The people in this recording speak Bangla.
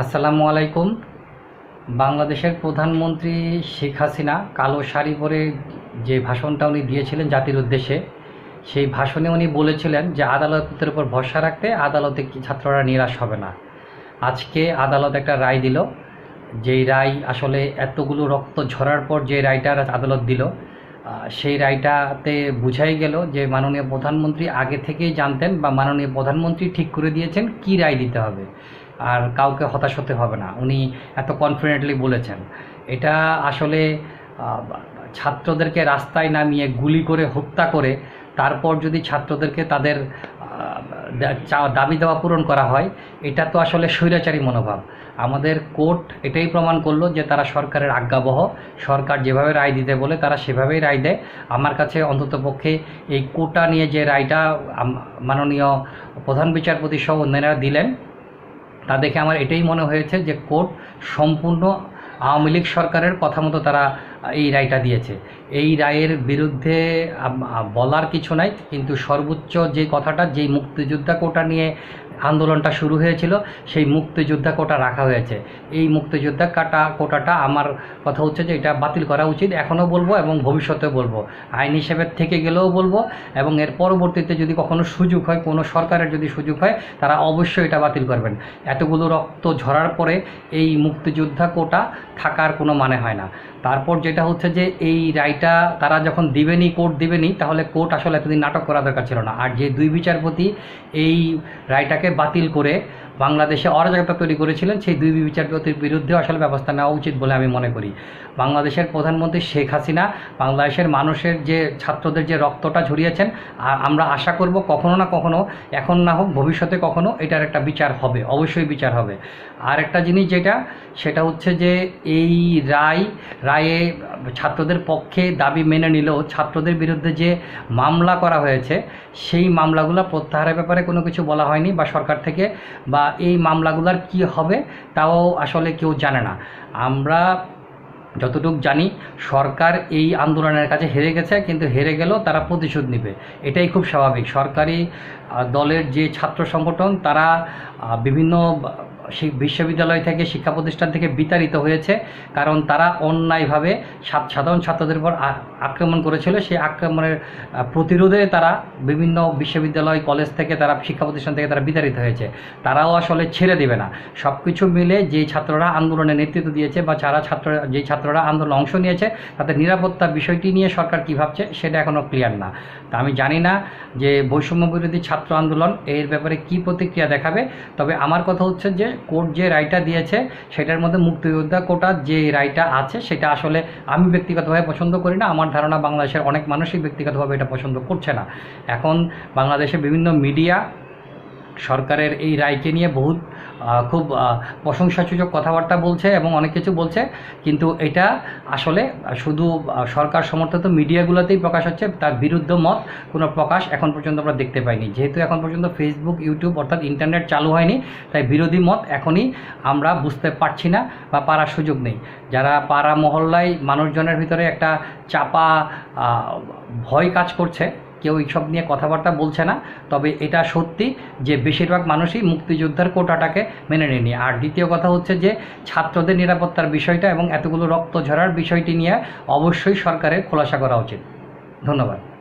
আসসালামু আলাইকুম। বাংলাদেশের প্রধানমন্ত্রী শেখ হাসিনা কালো শাড়ি পরে যে ভাষণটা উনি দিয়েছিলেন জাতির উদ্দেশ্যে, সেই ভাষণে উনি বলেছিলেন যে আদালতের উপর ভরসা রাখতে আদালতে ছাত্ররা নিরাশ হবে না। আজকে আদালত একটা রায় দিল। যেই রায় আসলে এতগুলো রক্ত ঝরার পর যে রায়টা আদালত দিল সেই রায়টাতে বুঝাই গেল যে মাননীয় প্রধানমন্ত্রী আগে থেকেই জানতেন বা মাননীয় প্রধানমন্ত্রী ঠিক করে দিয়েছেন কি রায় দিতে হবে। আর কাউকে হতাশ হতে হবে না। উনি এত কনফিডেন্টলি বলেছেন। এটা আসলে ছাত্রদেরকে রাস্তায় নামিয়ে গুলি করে হত্যা করে, তারপর যদি ছাত্রদেরকে তাদের দাবি দেওয়া পূরণ করা হয়, এটা তো আসলে স্বৈরাচারী মনোভাব। আমাদের কোর্ট এটাই প্রমাণ করল যে তারা সরকারের আজ্ঞাবহ, সরকার যেভাবে রায় দিতে বলে তারা সেভাবেই রায় দেয়। আমার কাছে অন্ততপক্ষে এই কোটা নিয়ে যে রায়টা মাননীয় প্রধান বিচারপতি সহ অন্যরা দিলেন তা দেখে আমার এটাই মনে হয়েছে যে কোর্ট সম্পূর্ণ আওয়ামী লীগ সরকারের কথা মতো তারা এই রায়টা দিয়েছে। এই রায়ের বিরুদ্ধে বলার কিছু নাই, কিন্তু সর্বোচ্চ যে কথাটা, যেই মুক্তিযোদ্ধা কোটা নিয়ে আন্দোলনটা শুরু হয়েছিল, সেই মুক্তিযোদ্ধা কোটা রাখা হয়েছে। এই মুক্তিযোদ্ধা কাটা কোটাটা আমার কথা হচ্ছে যে এটা বাতিল করা উচিত, এখনও বলব এবং ভবিষ্যতেও বলব। আইন হিসেবে থেকে গেলেও বলব এবং এর পরবর্তীতে যদি কখনো সুযোগ হয়, কোনো সরকারের যদি সুযোগ হয়, তারা অবশ্যই এটা বাতিল করবেন। এতগুলো রক্ত ঝরার পরে এই মুক্তিযোদ্ধা কোটা থাকার কোনো মানে হয় না। তারপর যেটা হচ্ছে যে এই রায়টা তারা যখন দিবেনি কোর্ট দিবেনি তাহলে কোর্ট আসলে এতদিন নাটক করা দরকার ছিল না। আর যে দুই বিচারপতি এই রায়টাকে বাতিল করে বাংলাদেশে অরাজকতা তৈরি করেছিলেন, সেই দুই বিচারপতির বিরুদ্ধে আসলে ব্যবস্থা নেওয়া উচিত বলে আমি মনে করি। বাংলাদেশের প্রধানমন্ত্রী শেখ হাসিনা, বাংলাদেশের মানুষের যে, ছাত্রদের যে রক্তটা ঝরিয়েছেন আমরা আশা করব কখনো না কখনো, এখন না হোক ভবিষ্যতে কখনো এটার একটা বিচার হবে, অবশ্যই বিচার হবে। আর একটা জিনিস যেটা, সেটা হচ্ছে যে, এই রায়, রায়ে ছাত্রদের পক্ষে দাবি মেনে নিলেও ছাত্রদের বিরুদ্ধে যে মামলা করা হয়েছে, সেই মামলাগুলো প্রত্যাহারের ব্যাপারে কোনো কিছু বলা হয়নি বা সরকার থেকে বা এই মামলাগুলোর কি হবে তাও আসলে কেউ জানে না। আমরা যতটুকু জানি, সরকার এই আন্দোলনের কাছে হেরে গেছে, কিন্তু হেরে গেলেও তারা প্রতিশোধ নেবে। এটাই খুব স্বাভাবিক। সরকারি দলের যে ছাত্র সংগঠন, তারা বিভিন্ন বিশ্ববিদ্যালয় থেকে শিক্ষা প্রতিষ্ঠান থেকে বিতাড়িত হয়েছে, কারণ তারা অন্যায়ভাবে সাধারণ ছাত্রদের উপর আক্রমণ করেছিল। সেই আক্রমণের প্রতিরোধে তারা বিভিন্ন বিশ্ববিদ্যালয়, কলেজ থেকে তারা, শিক্ষা প্রতিষ্ঠান থেকে তারা বিতাড়িত হয়েছে। তারাও আসলে ছেড়ে দেবে না। সব কিছু মিলে যেই ছাত্ররা আন্দোলনে নেতৃত্ব দিয়েছে বা যারা ছাত্র যেই ছাত্ররা আন্দোলনে অংশ নিয়েছে, তাদের নিরাপত্তা বিষয়টি নিয়ে সরকার কী ভাবছে সেটা এখনও ক্লিয়ার না। তা আমি জানি না যে বৈষম্য বিরোধী ছাত্র আন্দোলন এর ব্যাপারে কি প্রতিক্রিয়া দেখাবে। তবে আমার কথা হচ্ছে যে কোর্ট যে রায়টা দিয়েছে, সেটার মধ্যে মুক্তিযোদ্ধা কোটার যে রায়টা আছে, সেটা আসলে আমি ব্যক্তিগতভাবে পছন্দ করি না। আমার ধারণা বাংলাদেশের অনেক মানুষই ব্যক্তিগতভাবে এটা পছন্দ করছে না। এখন বাংলাদেশের বিভিন্ন মিডিয়া সরকারের এই রায়কে নিয়ে বহুত খুব প্রশংসাসূচক কথাবার্তা বলছে এবং অনেক কিছু বলছে। কিন্তু এটা আসলে শুধু সরকার সমর্থিত মিডিয়াগুলোতেই প্রকাশ হচ্ছে, তার বিরুদ্ধ মত কোনো প্রকাশ এখন পর্যন্ত আমরা দেখতে পাইনি। যেহেতু এখন পর্যন্ত ফেসবুক ইউটিউব অর্থাৎ ইন্টারনেট চালু হয়নি, তাই বিরোধী মত এখনই আমরা বুঝতে পারছি না বা পারার সুযোগ নেই। যারা পাড়া মহল্লায় মানুষজনের ভিতরে একটা চাপা ভয় কাজ করছে কেউ এইসব নিয়ে কথাবার্তা বলছে না, তবে এটা সত্যি যে বেশিরভাগ মানুষই মুক্তিযোদ্ধার কোটাটাকে মেনে নেয়নি। আর দ্বিতীয় কথা হচ্ছে যে ছাত্রদের নিরাপত্তার বিষয়টা এবং এতগুলো রক্ত ঝরার বিষয়টি নিয়ে অবশ্যই সরকারের খোলাসা করা উচিত। ধন্যবাদ।